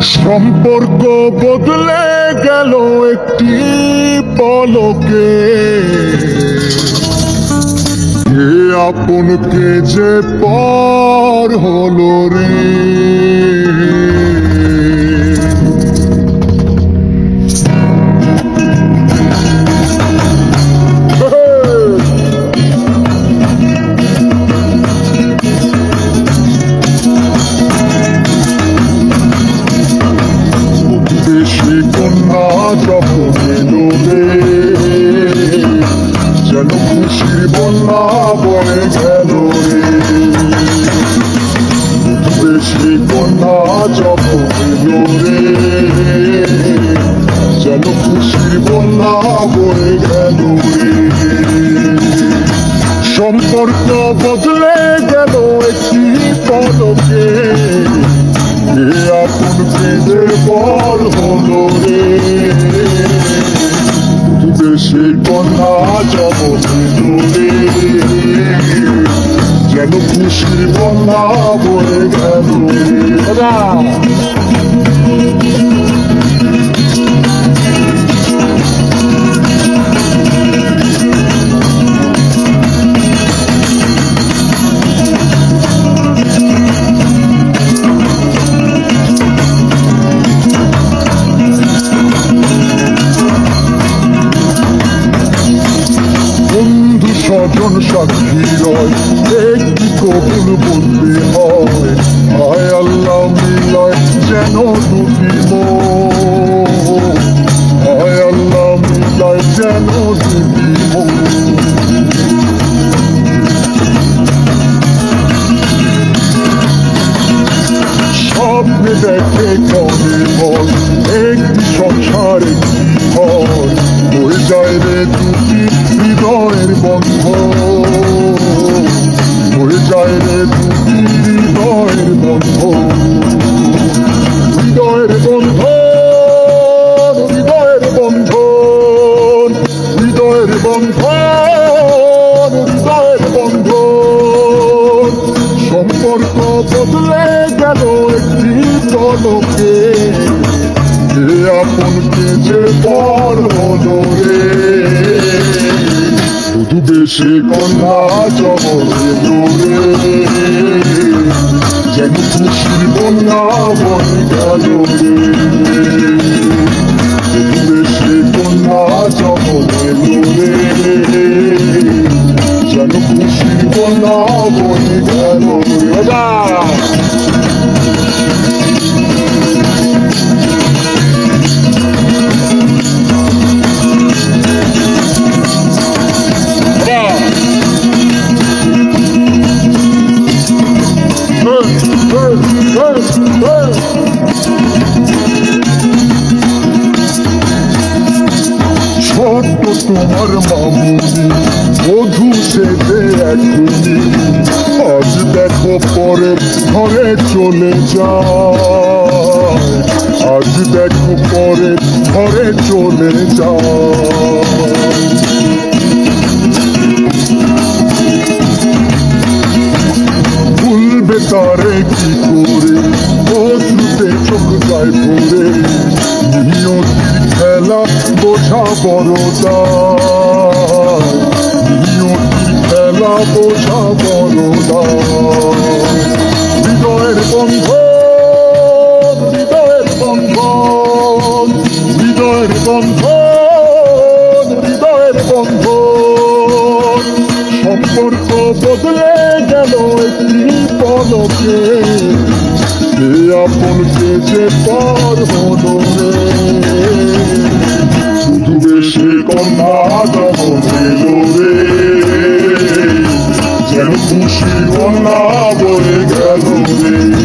সম্পর্ক বদলে গেল একটি পলকে। আপনকে যে পর হলো রে। গেল সম্পর্ক বদলে গেল একটি পলকে আপন পেদের বল হলো রে দেশে কন্যা জগতে রে যেন খুশির বন্যা বয়ে গেল একটি কবুল যেন দুটি। আয় আল্লাহ যেন দুটি। স্বপ্নে দেখে কবে বল একটি সংসার ঘর হয়ে রে দুটি হৃদয়ের বদলে গেল একটি পলকে যে আপনকে যে পর হলো রে শুধু বেশি কন্যা জগতে দূরে। যেন খুশির বন্যা বয়ে গেল রে। শুধু বেশি কন্যা জগতে দূরে। ছোট্ট তোমার মামুনি মধু সেজে এখনি। আজ দেখো পরে ঘরে চলে যায়। আজ দেখো পরে ঘরে চলে যায়। তারে কি করে? চোখ যায় ভরে নিয়তির খেলা বোঝা বড়দা নিয়তির খেলা বোঝা বড়দা হৃদয়ের বন্ধ হৃদয়ের বন্ধ হৃদয়ের বন্ধ হৃদয়ের বন্ধ সম্পর্ক বদলে গেল একটি পলকে সে আপনকে যে পর হলো রে। শুধু বেশি কন্যা জগতেল রে যেন খুশি কন্যা বয়ে গেল রে।